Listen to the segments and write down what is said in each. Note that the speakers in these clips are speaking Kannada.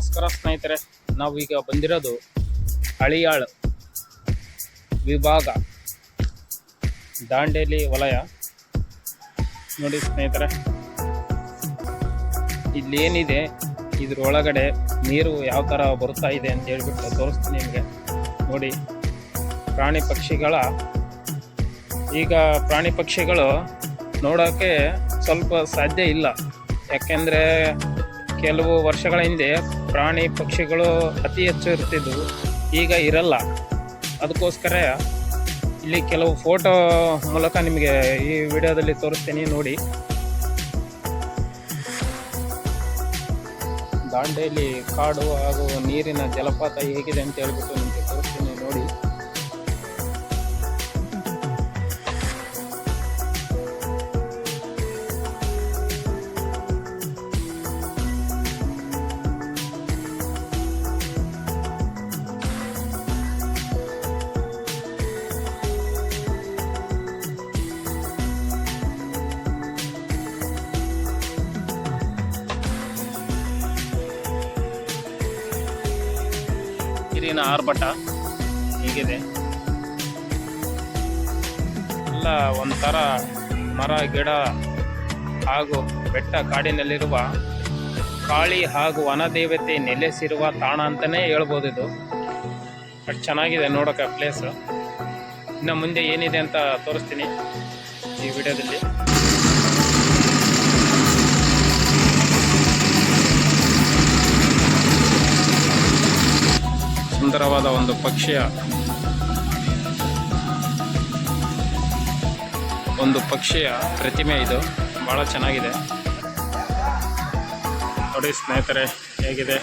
ನಮಸ್ಕಾರ ಸ್ನೇಹಿತರೆ, ನಾವು ಈಗ ಬಂದಿರೋದು ಹಳಿಯಾಳ್ ವಿಭಾಗ, ದಾಂಡೇಲಿ ವಲಯ. ನೋಡಿ ಸ್ನೇಹಿತರೆ, ಇಲ್ಲೇನಿದೆ, ಇದ್ರೊಳಗಡೆ ನೀರು ಯಾವ ಥರ ಬರ್ತಾ ಇದೆ ಅಂತ ಹೇಳ್ಬಿಟ್ಟು ತೋರಿಸ್ತೀನಿ ನಿಮಗೆ. ನೋಡಿ, ಪ್ರಾಣಿ ಪಕ್ಷಿಗಳ, ಈಗ ಪ್ರಾಣಿ ಪಕ್ಷಿಗಳು ನೋಡೋಕ್ಕೆ ಸ್ವಲ್ಪ ಸಾಧ್ಯ ಇಲ್ಲ. ಯಾಕೆಂದರೆ ಕೆಲವು ವರ್ಷಗಳ ಹಿಂದೆ ಪ್ರಾಣಿ ಪಕ್ಷಿಗಳು ಅತಿ ಹೆಚ್ಚು ಇರ್ತಿದ್ವು. ಈಗ ಇರಲ್ಲ. ಅದಕ್ಕೋಸ್ಕರ ಇಲ್ಲಿ ಕೆಲವು ಫೋಟೋ ಮೂಲಕ ನಿಮಗೆ ಈ ವಿಡಿಯೋದಲ್ಲಿ ತೋರಿಸ್ತೀನಿ, ನೋಡಿ. ದಾಂಡೇಲಿ ಕಾಡು ಹಾಗೂ ನೀರಿನ ಜಲಪಾತ ಹೇಗಿದೆ ಅಂತ ಹೇಳ್ಬಿಟ್ಟು ನಿಮಗೆ ತೋರಿಸ್ತೀನಿ, ನೋಡಿ. ನೀರಿನ ಆರ್ಭಟ ಹೀಗಿದೆ. ಎಲ್ಲ ಒಂಥರ ಮರ, ಗಿಡ ಹಾಗೂ ಬೆಟ್ಟ ಕಾಡಿನಲ್ಲಿರುವ ಕಾಳಿ ಹಾಗೂ ವನದೇವತೆ ನೆಲೆಸಿರುವ ತಾಣ ಅಂತಲೇ ಹೇಳ್ಬೋದು ಇದು. ಬಟ್ ಚೆನ್ನಾಗಿದೆ ನೋಡೋಕೆ ಪ್ಲೇಸ್ ಇನ್ನು ಮುಂದೆ ಏನಿದೆ ಅಂತ ತೋರಿಸ್ತೀನಿ ಈ ವಿಡಿಯೋದಲ್ಲಿ. ಸುಂದರವಾದ ಒಂದು ಪಕ್ಷಿಯ ಒಂದು ಪಕ್ಷಿಯ ಪ್ರತಿಮೆ ಇದು. ಬಹಳ ಚೆನ್ನಾಗಿದೆ. ನೋಡಿ ಸ್ನೇಹಿತರೆ ಹೇಗಿದೆ?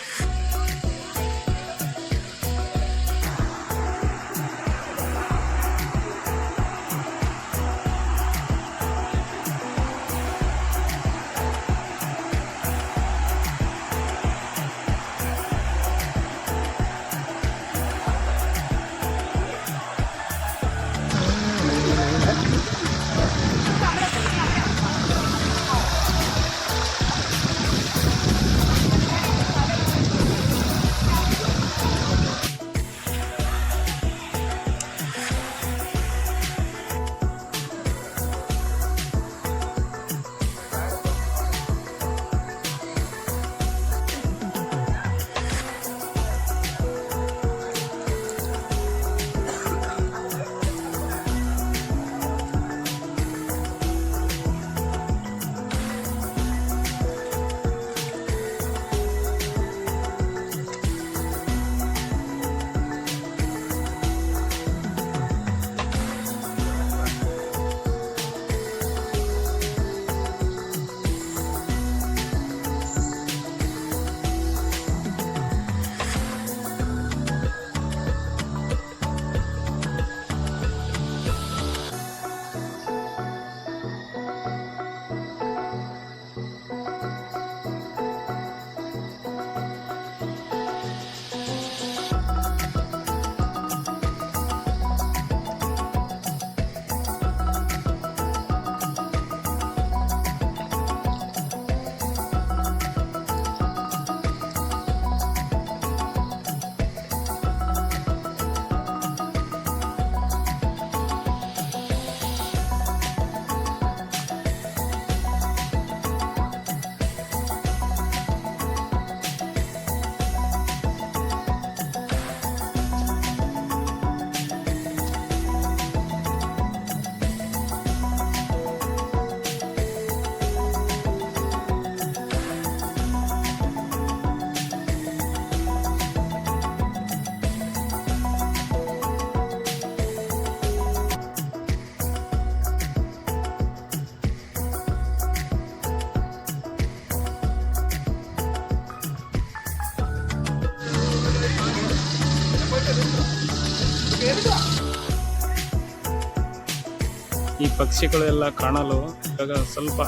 ಈ ಪಕ್ಷಿಗಳೆಲ್ಲ ಕಾಣಲು ಇವಾಗ ಸ್ವಲ್ಪ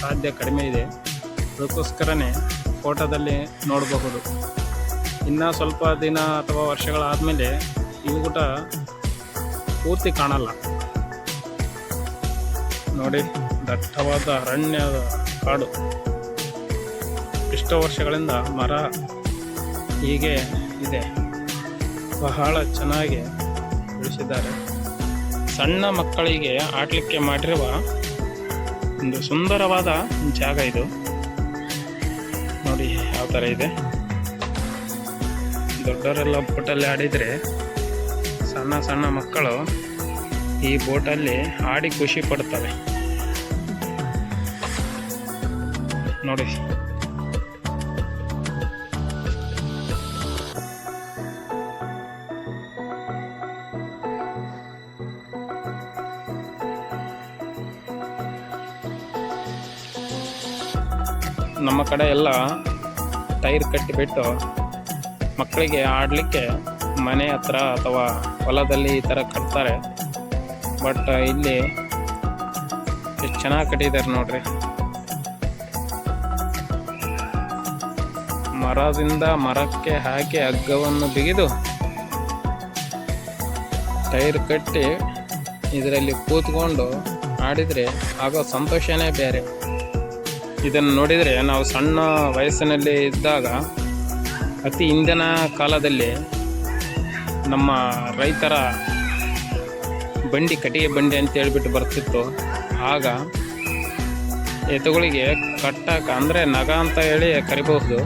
ಸಾಧ್ಯ ಕಡಿಮೆ ಇದೆ. ಅದಕ್ಕೋಸ್ಕರನೇ ಫೋಟೋದಲ್ಲಿ ನೋಡಬಹುದು. ಇನ್ನೂ ಸ್ವಲ್ಪ ದಿನ ಅಥವಾ ವರ್ಷಗಳಾದಮೇಲೆ ಇವು ಕೂಡ ಪೂರ್ತಿ ಕಾಣಲ್ಲ. ನೋಡಿ, ದಟ್ಟವಾದ ಅರಣ್ಯದ ಕಾಡು. ಎಷ್ಟೋ ವರ್ಷಗಳಿಂದ ಮರ ಹೀಗೆ ಇದೆ. ಬಹಳ ಚೆನ್ನಾಗಿ ಬೆಳೆಸಿದ್ದಾರೆ ಸಣ್ಣ ಮಕ್ಕಳಿಗೆ ಆಡಲಿಕ್ಕೆ ಮಾಡಿರುವ ಒಂದು ಸುಂದರವಾದ ಜಾಗ ಇದು. ನೋಡಿ ಯಾವ ಥರ ಇದೆ. ದೊಡ್ಡವರೆಲ್ಲ ಬೋಟಲ್ಲಿ ಆಡಿದರೆ ಸಣ್ಣ ಸಣ್ಣ ಮಕ್ಕಳು ಈ ಬೋಟಲ್ಲಿ ಆಡಿ ಖುಷಿ ಪಡ್ತವೆ. ನೋಡಿ. ನಮ್ಮ ಕಡೆ ಎಲ್ಲ ಟೈರ್ ಕಟ್ಟಿಬಿಟ್ಟು ಮಕ್ಕಳಿಗೆ ಆಡಲಿಕ್ಕೆ ಮನೆ ಹತ್ರ ಅಥವಾ ಹೊಲದಲ್ಲಿ ಈ ಥರ ಕಟ್ತಾರೆ. ಬಟ್ ಇಲ್ಲಿ ಎಷ್ಟು ಚೆನ್ನಾಗಿ ಕಟ್ಟಿದ್ದಾರೆ ನೋಡ್ರಿ. ಮರದಿಂದ ಮರಕ್ಕೆ ಹಾಕಿ ಹಗ್ಗವನ್ನು ಬಿಗಿದು ಟೈರ್ ಕಟ್ಟಿ ಇದರಲ್ಲಿ ಕೂತ್ಕೊಂಡು ಆಡಿದರೆ ಆಗೋ ಸಂತೋಷನೇ ಬೇರೆ. ಇದನ್ನು ನೋಡಿದರೆ ನಾವು ಸಣ್ಣ ವಯಸ್ಸಿನಲ್ಲಿ ಇದ್ದಾಗ ಅತಿ ಹಿಂದಿನ ಕಾಲದಲ್ಲಿ ನಮ್ಮ ರೈತರ ಬಂಡಿ, ಕಟ್ಟಿಗೆ ಬಂಡಿ ಅಂತ ಹೇಳಿಬಿಟ್ಟು ಬರ್ತಿತ್ತು. ಆಗ ಎತ್ತುಗಳಿಗೆ ಕಟ್ಟಕ್ಕೆ ಅಂದರೆ ನಗ ಅಂತ ಹೇಳಿ ಕರಿಬಹುದು.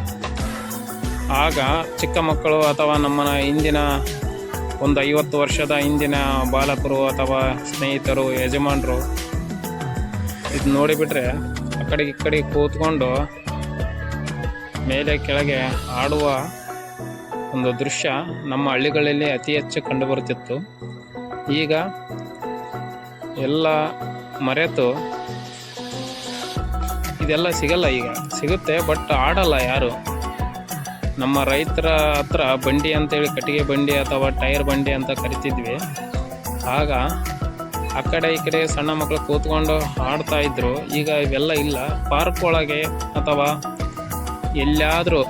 ಆಗ ಚಿಕ್ಕ ಮಕ್ಕಳು ಅಥವಾ ನಮ್ಮನ ಹಿಂದಿನ ಒಂದು ಐವತ್ತು ವರ್ಷದ ಹಿಂದಿನ ಬಾಲಕರು ಅಥವಾ ಸ್ನೇಹಿತರು, ಯಜಮಾನರು ಇದು ನೋಡಿಬಿಟ್ರೆ ಆ ಕಡೆಗೆ ಈ ಕಡೆಗೆ ಕೂತ್ಕೊಂಡು ಮೇಲೆ ಕೆಳಗೆ ಆಡುವ ಒಂದು ದೃಶ್ಯ ನಮ್ಮ ಹಳ್ಳಿಗಳಲ್ಲಿ ಅತಿ ಹೆಚ್ಚು ಕಂಡುಬರುತ್ತಿತ್ತು ಈಗ ಎಲ್ಲ ಮರೆತು ಇದೆಲ್ಲ ಸಿಗಲ್ಲ ಈಗ. ಸಿಗುತ್ತೆ ಬಟ್ ಆಡಲ್ಲ ಯಾರು? ನಮ್ಮ ರೈತರ ಹತ್ರ ಬಂಡಿ ಅಂತೇಳಿ ಕಟ್ಟಿಗೆ ಬಂಡಿ ಅಥವಾ ಟೈರ್ ಬಂಡಿ ಅಂತ ಕರಿತಿದ್ವಿ. ಆಗ ಆ ಕಡೆ ಈ ಕಡೆ ಸಣ್ಣ ಮಕ್ಕಳು ಕೂತ್ಕೊಂಡು ಆಡ್ತಾ ಇದ್ರು. ಈಗ ಇವೆಲ್ಲ ಇಲ್ಲ. ಪಾರ್ಕ್ ಒಳಗೆ ಅಥವಾ ಎಲ್ಲಿಯಾದರೂ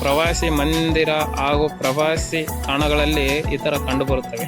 ಪ್ರವಾಸಿ ಮಂದಿರ ಹಾಗೂ ಪ್ರವಾಸಿ ತಾಣಗಳಲ್ಲಿ ಈ ಥರ ಕಂಡುಬರುತ್ತವೆ